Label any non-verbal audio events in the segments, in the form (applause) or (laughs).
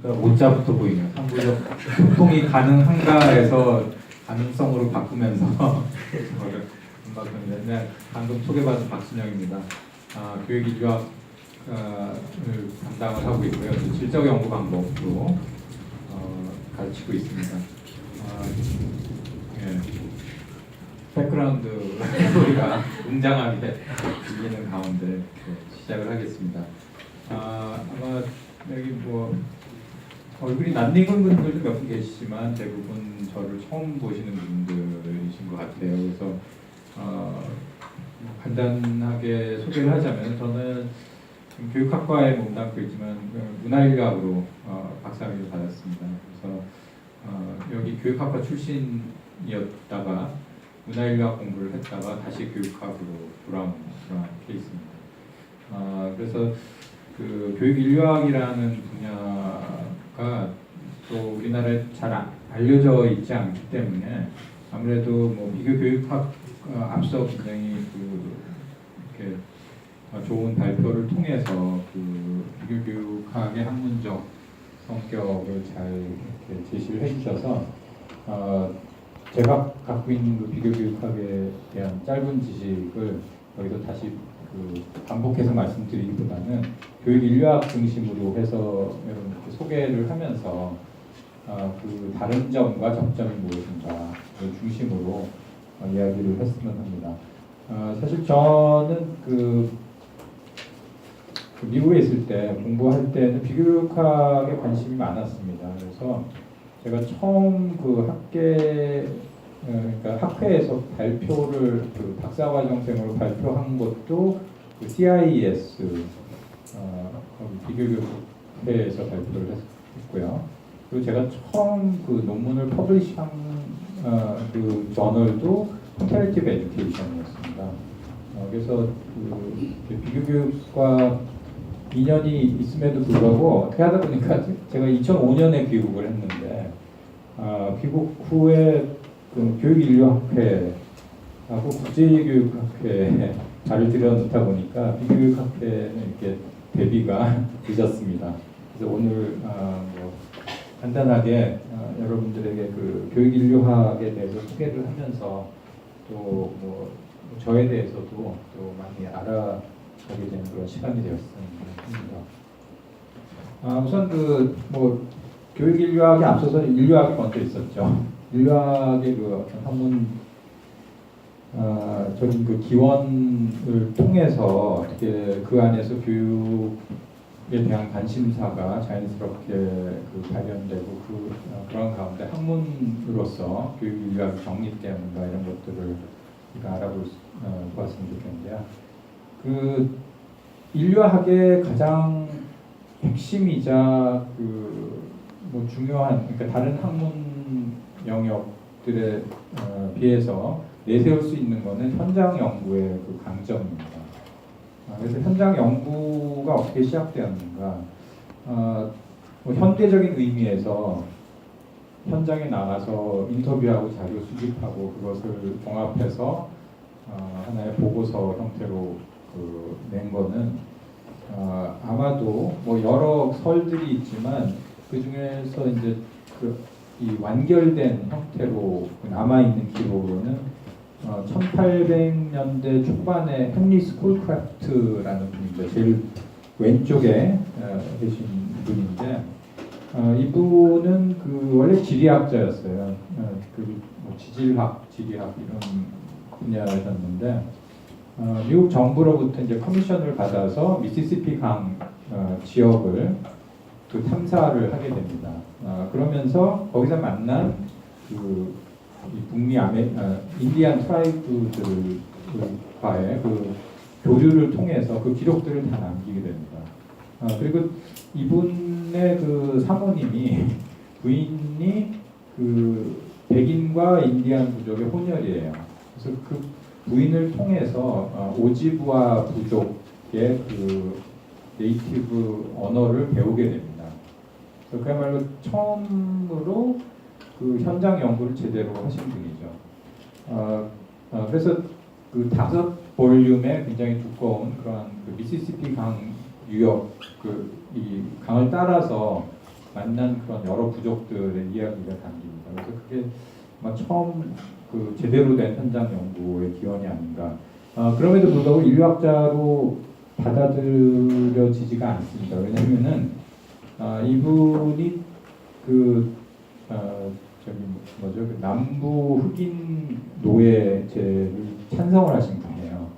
그러니까 오자부터 보이네요. 상부적 소통이 가능한가에서 가능성으로 바꾸면서 (laughs) 금방 네, 방금 소개받은 박순영입니다. 아, 교육 유학을 담당을 하고 있고요. 질적 연구 방법으로 어, 가르치고 있습니다. 아, 예. 백그라운드 (laughs) 소리가 웅장하게 들리는 가운데 네, 시작을 하겠습니다. 아, 아마 여기 뭐 얼굴이 낯익은 분들도 몇 분 계시지만 대부분 저를 처음 보시는 분들이신 것 같아요. 그래서 어, 뭐 간단하게 소개를 하자면 저는 교육학과에 몸담고 있지만 그 문화인력으로 어, 박사학위를 받았습니다. 그래서 어, 여기 교육학과 출신이었다가 문화인력 공부를 했다가 다시 교육학으로 돌아온 그런 케이스입니다. 어, 그래서 그 교육 인류학이라는 분야 가 또 우리나라에 잘 아- 알려져 있지 않기 때문에 아무래도 뭐 비교 교육학 어, 앞서 굉장히 그 이렇게 어, 좋은 발표를 통해서 그 비교 교육학의 학문적 성격을 잘 제시를 해주셔서 어, 제가 갖고 있는 그 비교 교육학에 대한 짧은 지식을 여기서 다시 그 반복해서 말씀드리기보다는 교육 인류학 중심으로 해서 여러분께 소개를 하면서 어, 그 다른 점과 접점이 무엇인가를 중심으로 어, 이야기를 했으면 합니다. 어, 사실 저는 그, 그 미국에 있을 때 공부할 때는 비교육학에 관심이 많았습니다. 그래서 제가 처음 그 학계 어, 그러니까 학회에서 발표를 그 박사과정생으로 발표한 것도 그 CIES 어, 거기 비교육회에서 발표를 했- 했고요. 그리고 제가 처음 그 논문을 퍼블리시한 어, 그 저널도 Comparative Education이었습니다. 어, 그래서 그 비교교육과 인연이 있음에도 불구하고 어떻게 하다 보니까 제가 2005년에 귀국을 했는데 어, 귀국 후에 그 교육인류학회하고 국제교육학회에 발을 들여놓다 보니까 비교육학회는 이렇게 데뷔가 (laughs) 늦었습니다. 그래서 오늘 어, 뭐 간단하게 어, 여러분들에게 그 교육인류학에 대해서 소개를 하면서 또 뭐 저에 대해서도 또 많이 알아가게 되는 그런 시간이 되었으면 합니다. 아, 우선 그 뭐 교육 인류학에 앞서서 인류학이 먼저 있었죠. 인류학의 그 어떤 학문 아, 적인 그 기원을 통해서 어떻게 그 안에서 교육에 대한 관심사가 자연스럽게 그 발현되고 그 어, 그런 가운데 학문으로서 교육 인류학이 정립되는가 이런 것들을 우리가 알아볼 수, 어, 보았으면 좋겠는데요. 그 인류학의 가장 핵심이자 그 뭐 중요한 그러니까 다른 학문 영역들에 어, 비해서 내세울 수 있는 거는 현장 연구의 그 강점입니다. 아, 그래서 현장 연구가 어떻게 시작되었는가? 어, 뭐 현대적인 의미에서 현장에 나가서 인터뷰하고 자료 수집하고 그것을 종합해서 어, 하나의 보고서 형태로 그, 낸 거는 어, 아마도 뭐 여러 설들이 있지만 그 중에서 이제 그 이 완결된 형태로 남아 있는 기록으로는 어, 1800년대 초반에 헨리 스쿨크래프트라는 분이죠. 제일 왼쪽에 어, 계신 분인데 어, 이분은 그 원래 지리학자였어요. 어, 그 뭐 지질학, 지리학 이런 분야셨는데 어, 미국 정부로부터 이제 커미션을 받아서 미시시피 강 어, 지역을 그 탐사를 하게 됩니다. 어, 그러면서 거기서 만난 그이 북미 아메 어, 인디안 트라이브들과의 그 교류를 통해서 그 기록들을 다 남기게 됩니다. 어, 그리고 이분의 그 사모님이 부인이 그 백인과 인디안 부족의 혼혈이에요. 그래서 그 부인을 통해서 어, 오지부와 부족의 그 네이티브 언어를 배우게 됩니다. 그야말로 처음으로 그 현장 연구를 제대로 하신 분이죠. 어, 어, 그래서 그 다섯 볼륨의 굉장히 두꺼운 그런 그 미시시피 강 유역 그 이 강을 따라서 만난 그런 여러 부족들의 이야기가 담깁니다. 그래서 그게 아마 처음 그 제대로 된 현장 연구의 기원이 아닌가. 아, 그럼에도 불구하고 인류학자로 받아들여지지가 않습니다. 왜냐하면은 아, 이분이 그 어, 저기 뭐죠 그 남부 흑인 노예제를 찬성을 하신 분이에요.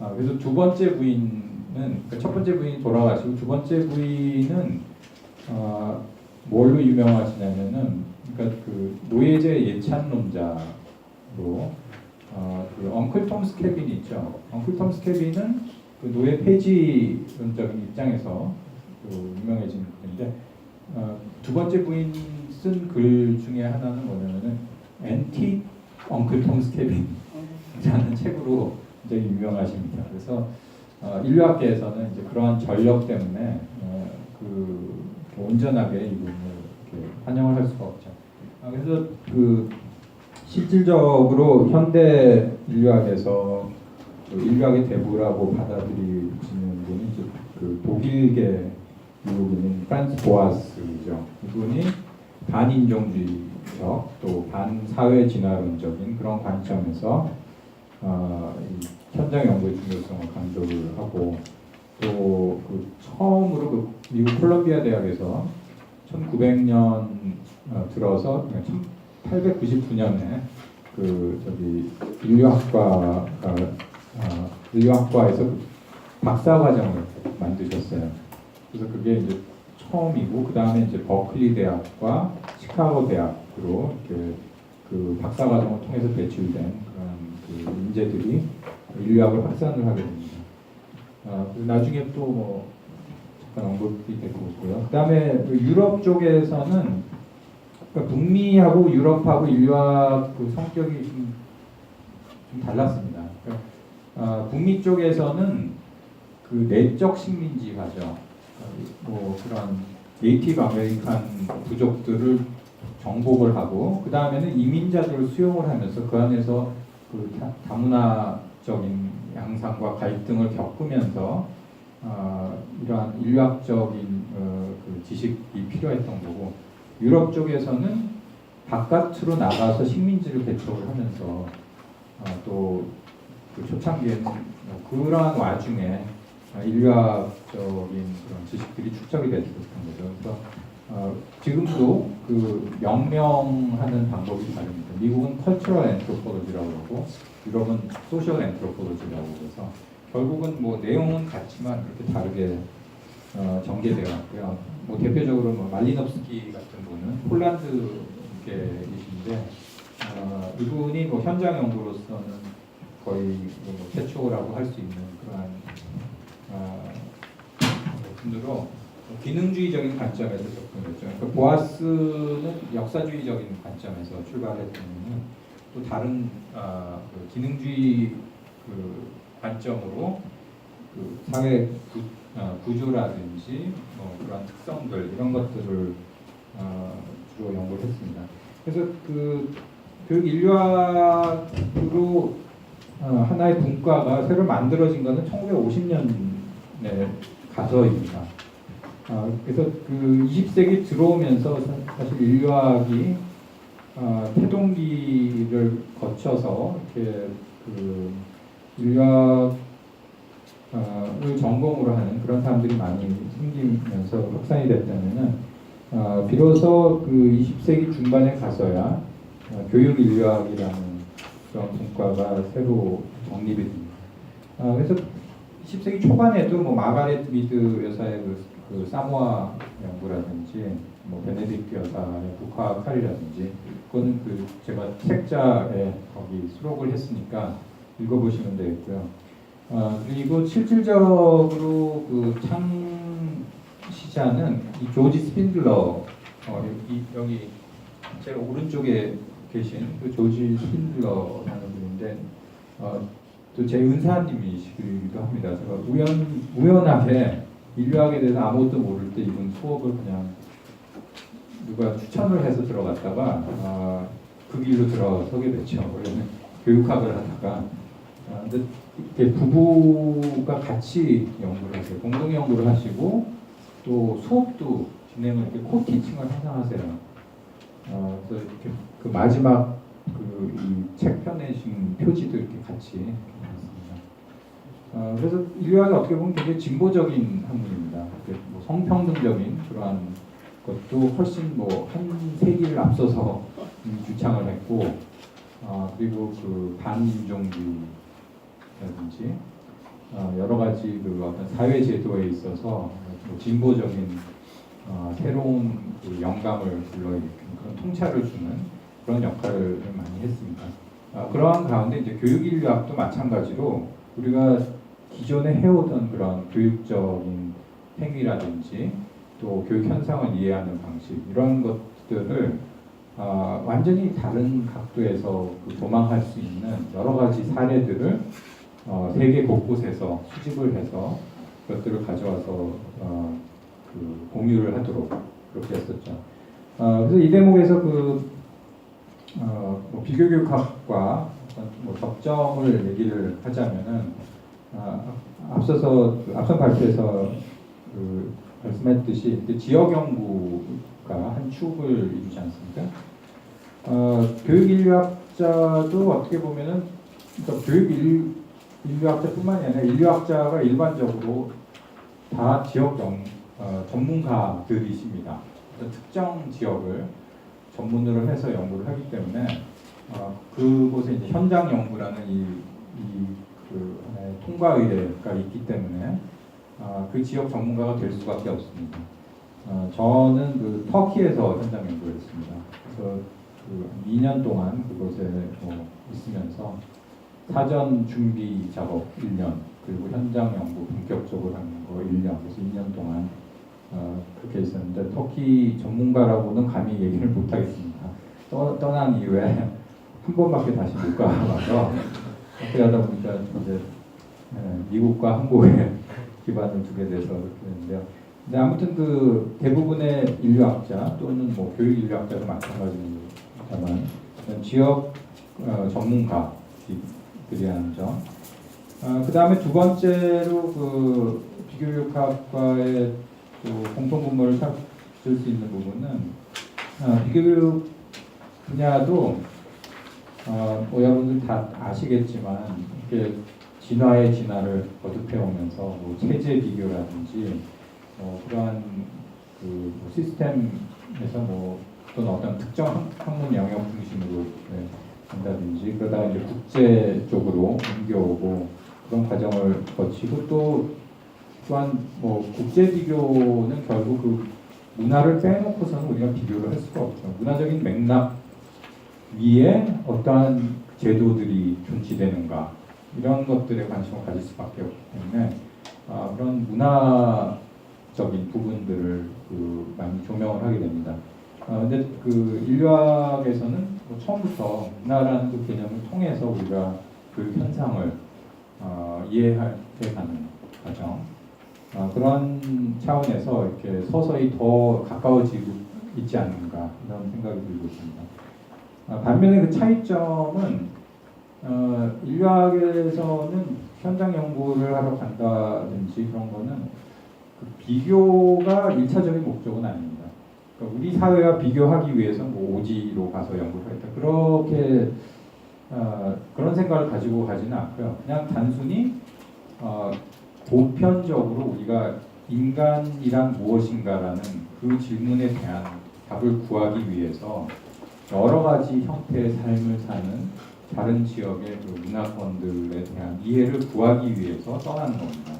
아, 그래서 두 번째 부인은 그러니까 첫 번째 부인이 돌아가시고 두 번째 부인은 어, 뭘로 유명하시냐면은 그러니까 그 노예제 예찬론자로 어, 그 엉클 톰 스 케빈이 있죠. 엉클 톰 스 케빈은 그 노예 폐지론적인 입장에서 그 유명해진 분인데 어, 두 번째 부인 쓴 글 중에 하나는 뭐냐면은 엔티 엉클 톰스 케빈이라는 책으로 굉장히 유명하십니다. 그래서 어, 인류학계에서는 이제 그러한 전력 때문에 어, 그 온전하게 이분을 환영을 할 수가 없죠. 아, 그래서 그 실질적으로 현대 인류학에서 그 인류학의 대부라고 받아들이시는 분이 그 독일계 미국인인 프란츠 보아스죠. 이분이 반인종주의적 또 반사회 진화론적인 그런 관점에서 어, 이 현장 연구의 중요성을 강조를 하고 또 그 처음으로 그 미국 콜롬비아 대학에서 1900년 어, 들어서 1899년에 그 저기 인류학과 어, 인류학과에서 그 박사 과정을 만드셨어요. 그래서 그게 이제 처음이고 그 다음에 이제 버클리 대학과 시카고 대학으로 이렇게 그 박사 과정을 통해서 배출된 그런 그 인재들이 인류학을 확산을 하게 됩니다. 어, 그리고 나중에 또 뭐 잠깐 언급이 되고 있고요. 그 다음에 유럽 쪽에서는 그러니까 북미하고 유럽하고 인류학 그 성격이 좀, 좀 달랐습니다. 그러니까, 어, 북미 쪽에서는 그 내적 식민지 가죠. 어, 뭐 그런 네이티브 아메리칸 부족들을 정복을 하고 그 다음에는 이민자들을 수용을 하면서 그 안에서 그 다- 다문화적인 양상과 갈등을 겪으면서 어, 이러한 인류학적인 어, 그 지식이 필요했던 거고 유럽 쪽에서는 바깥으로 나가서 식민지를 개척을 하면서 어, 또그 초창기에는 뭐 그러한 와중에 어, 인류학적인 그런 지식들이 축적이 되었던 거죠. 그래서 어, 지금도 그 명명하는 방법이 다릅니다. 미국은 컬처럴 엔트로폴로지라고 그러고 유럽은 소셜 엔트로폴로지라고 그래서 결국은 뭐 내용은 같지만 그렇게 다르게 어, 전개되어 왔고요. 뭐 대표적으로 뭐 말리nov스키 같은 분은 폴란드계이신데 어, 이분이 뭐 현장 연구로서는 거의 뭐 최초라고 할 수 있는 그러한 어, 분으로 기능주의적인 관점에서 접근했죠. 그러니까 보아스는 역사주의적인 관점에서 출발했다면 또 다른 어, 그 기능주의 그 관점으로 그 사회 구, 어, 구조라든지 뭐 그런 특성들 이런 것들을 어, 주로 연구를 했습니다. 그래서 그 교육 인류학으로 어, 하나의 분과가 새로 만들어진 것은 1950년 에 가서입니다. 어, 그래서 그 20세기 들어오면서 사- 사실 인류학이 어, 태동기를 거쳐서 이렇게 그 인류학을 전공으로 하는 그런 사람들이 많이 생기면서 확산이 됐다면은 어, 비로소 그 20세기 중반에 가서야 어, 교육 인류학이라는 그런 분과가 새로 정립이 됩니다. 어, 그래서 10세기 초반에도 뭐 마가렛 미드 여사의 그, 그 사모아 연구라든지 뭐 베네딕트 여사의 북화 칼이라든지 그거는 그 제가 책자에 거기 수록을 했으니까 읽어보시면 되겠고요. 어, 그리고 실질적으로 그 창시자는 이 조지 스핀들러 어, 이, 여기 제 오른쪽에 계신 그 조지 스핀들러라는 분인데 어, 또 제 은사님이시기도 합니다. 제가 우연 우연하게 인류학에 대해서 아무것도 모를 때 이분 수업을 그냥 누가 추천을 해서 들어갔다가 아, 그 길로 들어서게 됐죠. 원래는 교육학을 하다가 아, 근데 이렇게 부부가 같이 연구를 하세요. 공동 연구를 하시고 또 수업도 진행을 이렇게 코티칭을 항상 하세요. 어, 그래서 이렇게 그 마지막 그이책 펴내신 같이 있습니다. 어, 그래서 인류학이 어떻게 보면 굉장히 진보적인 학문입니다. 뭐 성평등적인 그러한 것도 훨씬 뭐 한 세기를 앞서서 이미 주창을 했고, 어, 그리고 그 반인종주의라든지 어, 여러 가지 그 어떤 사회 제도에 있어서 뭐 진보적인 어, 새로운 그 영감을 불러일으키는 그런 통찰을 주는 그런 역할을 많이 했습니다. 어, 그러한 가운데 이제 교육 인류학도 마찬가지로 우리가 기존에 해오던 그런 교육적인 행위라든지 또 교육 현상을 이해하는 방식 이런 것들을 어, 완전히 다른 각도에서 그 도망할 수 있는 여러 가지 사례들을 어, 세계 곳곳에서 수집을 해서 그것들을 가져와서 어, 그 공유를 하도록 그렇게 했었죠. 어, 그래서 이 대목에서 그 어, 뭐 비교교육학 과 어떤 뭐 접점을 얘기를 하자면은 아, 앞서서 그 앞선 발표에서 그 말씀했듯이 지역 연구가 한 축을 이루지 않습니까? 어, 교육 인류학자도 어떻게 보면은 그러니까 교육 인- 인류학자뿐만이 아니라 인류학자가 일반적으로 다 지역 연, 어, 전문가들이십니다. 특정 지역을 전문으로 해서 연구를 하기 때문에 어, 그곳에 이제 현장 연구라는 이그 하나의 통과 의뢰가 있기 때문에 어, 그 지역 전문가가 될 수밖에 없습니다. 어, 저는 그 터키에서 현장 연구를 했습니다. 그래서 그 2년 동안 그곳에 뭐 있으면서 사전 준비 작업 1년 그리고 현장 연구 본격적으로 하는 거 1년 그래서 2년 동안 어, 그렇게 있었는데 터키 전문가라고는 감히 얘기를 못 하겠습니다. 떠, 떠난 이후에 한 번밖에 다시 못 가봐서 그렇게 하다 보니까 이제 예, 미국과 한국에 (laughs) 기반을 두게 돼서 그렇게 됐는데요. 근데 아무튼 그 대부분의 인류학자 또는 뭐 교육 인류학자도 마찬가지입니다만 지역 어, 전문가들이 하는 점. 어, 그 다음에 두 번째로 그 비교육학과의 또 공통 분모를 찾을 수 있는 부분은 어, 비교육 분야도 어, 뭐 여러분들 다 아시겠지만 이렇게 진화의 진화를 거듭해 오면서 뭐 체제 비교라든지 뭐 그러한 그뭐 시스템에서 뭐 또는 어떤 특정 학- 학문 영역 중심으로 네, 한다든지 그러다가 이제 국제 쪽으로 옮겨오고 그런 과정을 거치고 또 또한 뭐 국제 비교는 결국 그 문화를 빼놓고서는 우리가 비교를 할 수가 없죠. 문화적인 맥락 위에 어떠한 제도들이 존치되는가 이런 것들에 관심을 가질 수밖에 없기 때문에 아, 그런 문화적인 부분들을 그 많이 조명을 하게 됩니다. 아, 근데 그 인류학에서는 뭐 처음부터 문화라는 그 개념을 통해서 우리가 그 현상을 어, 이해해 가는 과정 아, 그런 차원에서 이렇게 서서히 더 가까워지고 있지 않는가 이런 생각이 들고 있습니다. 아, 반면에 그 차이점은 어, 인류학에서는 현장 연구를 하러 간다든지 그런 거는 그 비교가 일차적인 목적은 아닙니다. 그러니까 우리 사회와 비교하기 위해서 뭐 오지로 가서 연구를 하겠다 그렇게 어, 그런 생각을 가지고 가지는 않고요. 그냥 단순히 어, 보편적으로 우리가 인간이란 무엇인가라는 그 질문에 대한 답을 구하기 위해서 여러 가지 형태의 삶을 사는 다른 지역의 그 문화권들에 대한 이해를 구하기 위해서 떠나는 겁니다.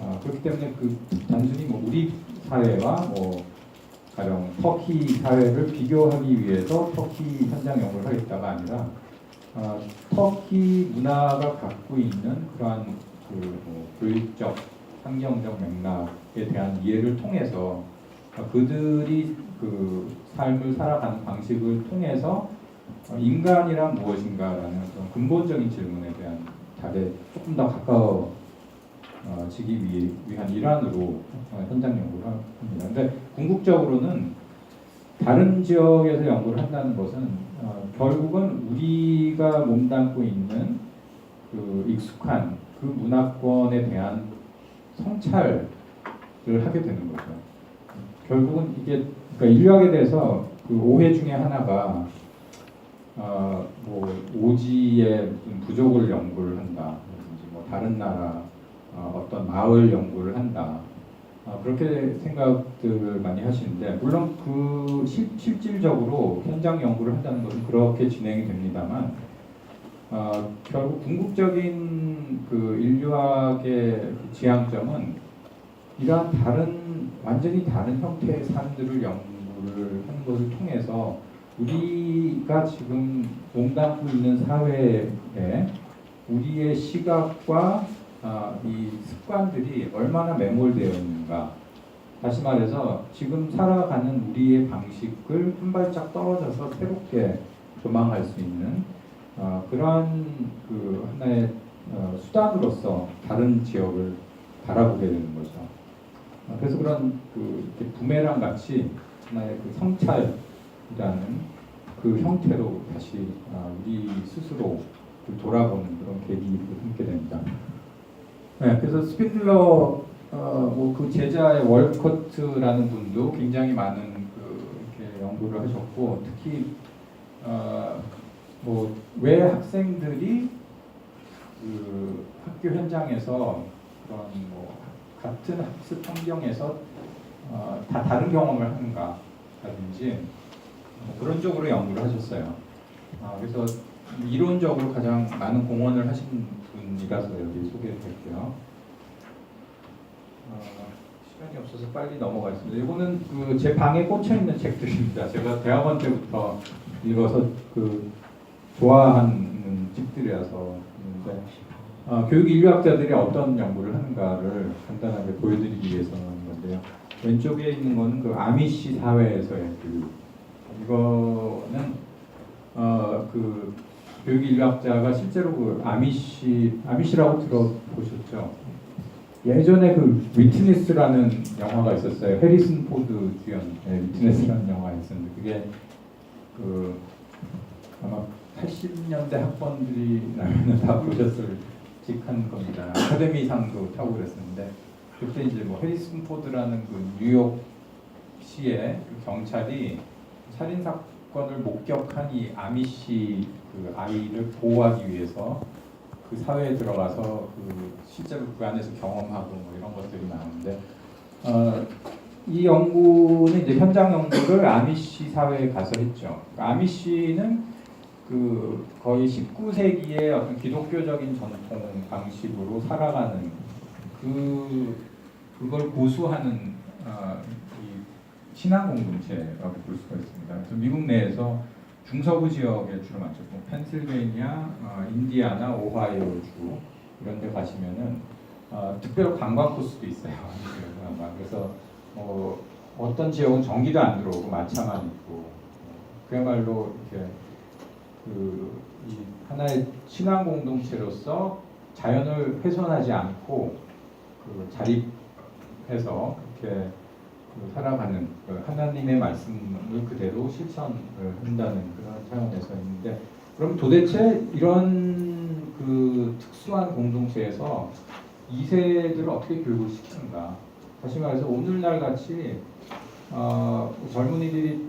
아, 그렇기 때문에 그 단순히 뭐 우리 사회와 뭐 가령 터키 사회를 비교하기 위해서 터키 현장 연구를 하겠다가 아니라 아, 터키 문화가 갖고 있는 그러한 그 뭐 교육적, 환경적 맥락에 대한 이해를 통해서 아, 그들이 그 삶을 살아가는 방식을 통해서 어, 인간이란 무엇인가라는 그런 근본적인 질문에 대한 답에 조금 더 가까워지기 위- 위한 일환으로 어, 현장 연구를 합니다. 근데 궁극적으로는 다른 지역에서 연구를 한다는 것은 어, 결국은 우리가 몸담고 있는 그 익숙한 그 문화권에 대한 성찰을 하게 되는 거죠. 결국은 이게 그러니까 인류학에 대해서 그 오해 중에 하나가 어, 뭐 오지의 부족을 연구를 한다, 뭐 다른 나라 어, 어떤 마을 연구를 한다. 어, 그렇게 생각들을 많이 하시는데 물론 그 실, 실질적으로 현장 연구를 한다는 것은 그렇게 진행이 됩니다만 어, 결국 궁극적인 그 인류학의 그 지향점은 이러한 다른 완전히 다른 형태의 삶들을 연구를 하는 것을 통해서 우리가 지금 몸담고 있는 사회에 우리의 시각과 아, 이 습관들이 얼마나 매몰되어 있는가. 다시 말해서 지금 살아가는 우리의 방식을 한 발짝 떨어져서 새롭게 조망할 수 있는 어, 그러한 그 하나의 어, 수단으로서 다른 지역을 바라보게 되는 거죠. 어, 그래서 그런 그 부메랑 같이 하나의 그 성찰이라는 그 형태로 다시 아, 우리 스스로 그 돌아보는 그런 계기를 삼게 됩니다. 네, 그래서 스피들러 어, 뭐그 제자의 월커트라는 분도 굉장히 많은 그 연구를 하셨고 특히 어, 뭐왜 학생들이 그 학교 현장에서 그런 뭐 같은 학습 환경에서 어, 다 다른 경험을 하는가라든지 뭐 그런 쪽으로 연구를 하셨어요. 아, 그래서 이론적으로 가장 많은 공헌을 하신 분이라서 여기 소개드릴게요. 어, 시간이 없어서 빨리 넘어가겠습니다. 이거는 그 제 방에 꽂혀 있는 책들입니다. 제가 대학원 때부터 읽어서 그 좋아하는 책들이라서 어, 교육 인류학자들이 어떤 연구를 하는가를 간단하게 보여드리기 위해서 하는 건데요. 왼쪽에 있는 거는 그 아미시 사회에서의 교육. 이거는 어 그 교육 인류학자가 실제로 그 아미시 아미시라고 들어보셨죠? 예전에 그 위트니스라는 영화가 있었어요. 해리슨 포드 주연 네, 위트니스라는 영화가 있었는데 그게 그 아마 80년대 학번들이라면 다 보셨을 직한 겁니다. 아카데미상도 타고 그랬었는데 그때 이제 뭐 해리슨 포드라는 그 뉴욕시의 그 경찰이 살인 사건을 목격한 이 아미시 그 아이를 보호하기 위해서 그 사회에 들어가서 그 실제로 그 안에서 경험하고 뭐 이런 것들이 나오는데 어, 이 연구는 이제 현장 연구를 아미시 사회에 가서 했죠. 그 아미시는 그 거의 19세기의 어떤 기독교적인 전통 방식으로 살아가는 그 그걸 고수하는 어, 이 신앙 공동체라고 볼 수가 있습니다. 미국 내에서 중서부 지역에 주로 많죠. 뭐 펜실베이니아, 어, 인디아나, 오하이오 주 이런 데 가시면은 어, 특별 관광 코스도 있어요. 그래서 뭐 어떤 지역은 전기도 안 들어오고 마차만 있고 그야말로 이렇게 그이 하나의 신앙 공동체로서 자연을 훼손하지 않고 그 자립해서 이렇게 그 살아가는 그 하나님의 말씀을 그대로 실천을 한다는 그런 차원에서 있는데 그럼 도대체 이런 그 특수한 공동체에서 2세들을 어떻게 교육을 시키는가? 다시 말해서 오늘날 같이 어, 젊은이들이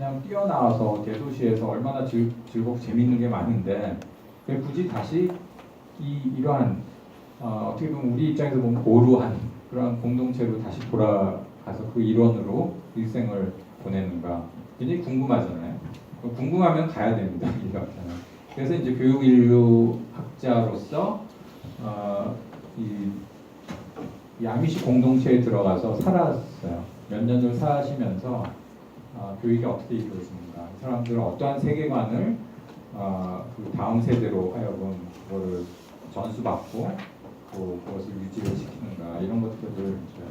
그냥 뛰어나와서 대도시에서 얼마나 즐, 즐겁고 재밌는 게 많은데 굳이 다시 이 이러한 어, 어떻게 보면 우리 입장에서 보면 고루한 그런 공동체로 다시 돌아가서 그 일원으로 일생을 보내는가 굉장히 궁금하잖아요. 궁금하면 가야 됩니다. (laughs) 그래서 이제 교육 인류 학자로서 어, 이, 이 아미시 공동체에 들어가서 살았어요. 몇 년을 사시면서 어, 교육이 어떻게 이루어지는가, 이 사람들은 어떠한 세계관을 어, 그 다음 세대로 하여금 그거를 전수받고 또 그것을 유지를 시키는가 이런 것들을 이제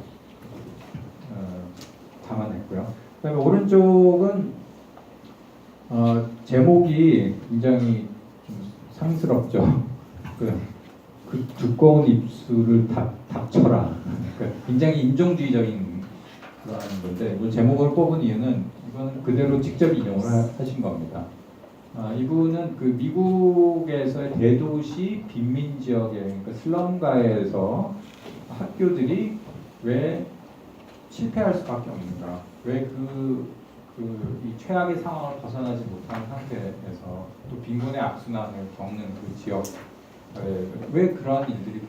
어, 담아냈고요. 그다음에 오른쪽은 어, 제목이 굉장히 좀 상스럽죠. (laughs) 그, 그 두꺼운 입술을 닥, 닥쳐라. (laughs) 그러니까 굉장히 인종주의적인 그런 건데 이 제목을 뽑은 이유는 이건 그대로 직접 인용을 하, 신 겁니다. 아, 이분은 그 미국에서의 대도시 빈민 지역에 그러니까 슬럼가에서 학교들이 왜 실패할 수밖에 없는가? 왜그 그이 최악의 상황을 벗어나지 못한 상태에서 또 빈곤의 악순환을 겪는 그 지역 왜 그러한 일들이 벌어?